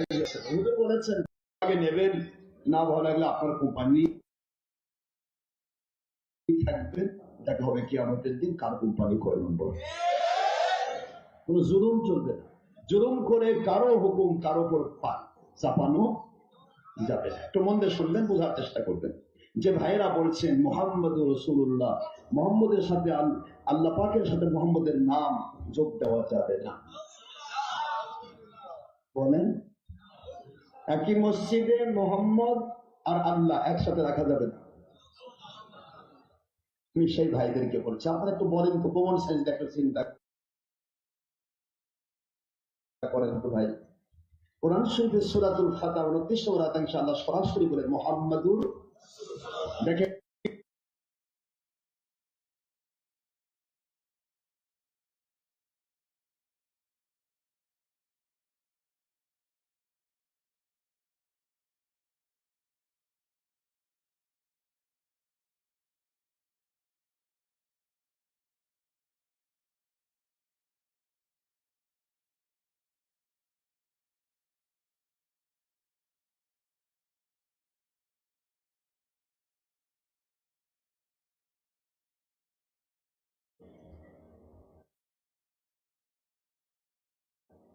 বলেছেন, আগে নেবেন, না ভালো লাগলে আপনার কোম্পানি থাকবেন হবে কি আমাদের দিন কার কোম্পানি কয় নম্বর কোন জুলুম চলবে না। জুলুম করে কারও হুকুম কারও উপর চাপানো যাবে একটু মন দিয়ে শুনবেন, বোঝার চেষ্টা করবেন। যে ভাইয়েরা বলছেন মোহাম্মদ রসুল্লাহ মোহাম্মদের সাথে আল- আল্লাহ পাকের সাথে মোহাম্মদের নাম যোগ দেওয়া যাবে না। বলেন একই মসজিদে মোহাম্মদ আর আল্লাহ একসাথে রাখা যাবে না। তুমি সেই ভাইদেরকে বলছো, আপনারা একটু বলেন তো কমন সেন্স একটা চিন্তা করেন তো ভাই। কোরআন শরীফের সুরাতুল খাতা উনত্রিশ রাতাংশ আল্লাহ সরাসরি বলে মোহাম্মদুর দেখে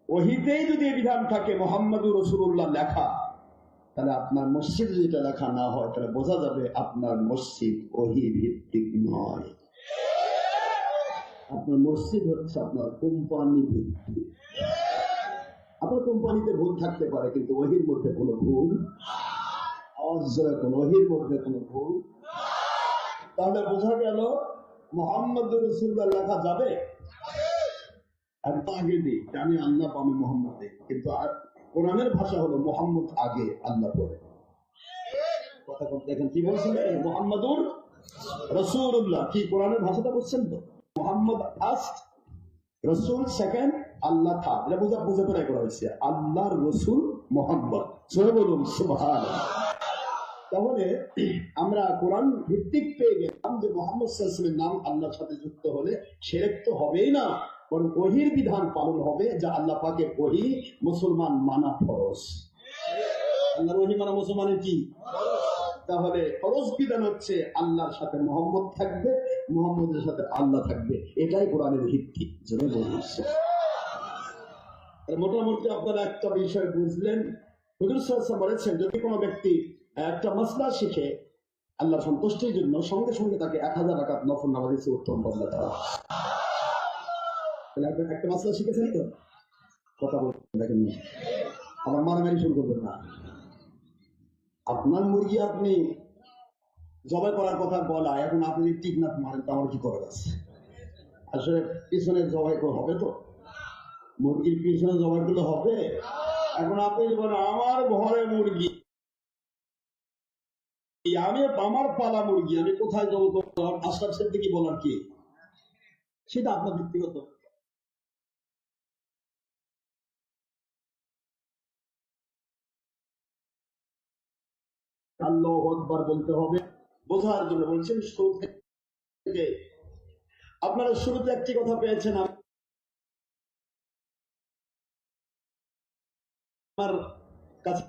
ওহিতেই যদি বিধান থাকে, মোহাম্মদুর রসুল্লাহ লেখা, তাহলে আপনার মসজিদ যদি এটা লেখা না হয়, তাহলে বোঝা যাবে আপনার মসজিদ ওহি ভিত্তিক নয়। আপনার মসজিদ হচ্ছে আপনার কোম্পানি ভিত্তিক আপনার কোম্পানিতে ভুল থাকতে পারে, কিন্তু ওহির মধ্যে কোনো ভুল ওহির মধ্যে কোনো ভুল তাহলে বোঝা গেল মোহাম্মদ রসুল্লাহ লেখা যাবে? একদম আগে দিই আমি আল্লাহ পাবো মোহাম্মদে। কিন্তু আর কোরআনের ভাষা হলো মোহাম্মদ আগে আল্লাহ পরে। কথা দেখেন কি বলছেন? মোহাম্মদুর রসুল্লাহ কি, কোরআনের ভাষাটা বলছেন তো? মোহাম্মদ ফার্স্ট রসুল সেকেন্ড আল্লাহ থার্ড এটা বোঝা, বুঝে ট্রাই করা হয়েছে। আল্লাহর রসুল মোহাম্মদ। সে বলুন সুবহান তাহলে আমরা কোরআন ভিত্তিক পেয়ে গেলাম যে মোহাম্মদ নাম আল্লাহর সাথে যুক্ত হলে সেরেক তো হবেই না। বরং ওহির বিধান পালন হবে যা আল্লাহ পাকে ওহি মুসলমান মানা ফরজ আল্লাহর ওহি মানা মুসলমানের কি তাহলে ফরজ বিধান হচ্ছে আল্লাহর সাথে মোহাম্মদ থাকবে, মোহাম্মদের সাথে আল্লাহ থাকবে। এটাই কোরআনের ভিত্তি মোটামুটি আপনারা একটা বিষয় বুঝলেন। বলেছেন, যদি কোনো ব্যক্তি একটা মাসলা শিখে আল্লাহ সন্তুষ্টির জন্য সঙ্গে সঙ্গে তাকে এক হাজার টাকা নফল নামাজ উত্তম বদলা দেওয়া শিখেছেন তো? কথা বলবেন দেখেন মারামারি শুরু করবেন না। আপনার মুরগি আপনি জবাই করার কথা বলা, এখন আপনি যদি ঠিক না মারেন, তো আমার কি করার আছে? আসলে পিছনে জবাই হবে তো? মুরগির পিছনে জবাই করলে হবে? এখন আপনি বলেন, আমার ঘরে মুরগি। আমি আমার পালা মুরগি, আমি কোথায় যাব আশরাফ সাহেবকে কি বলার কি? সেটা আপনার ব্যক্তিগত। আল্লাহ আকবার বলতে হবে। বোঝার জন্য বলছেন, শুরু থেকে। আপনারা শুরুতে একটি কথা পেয়েছেন, আমার কাছে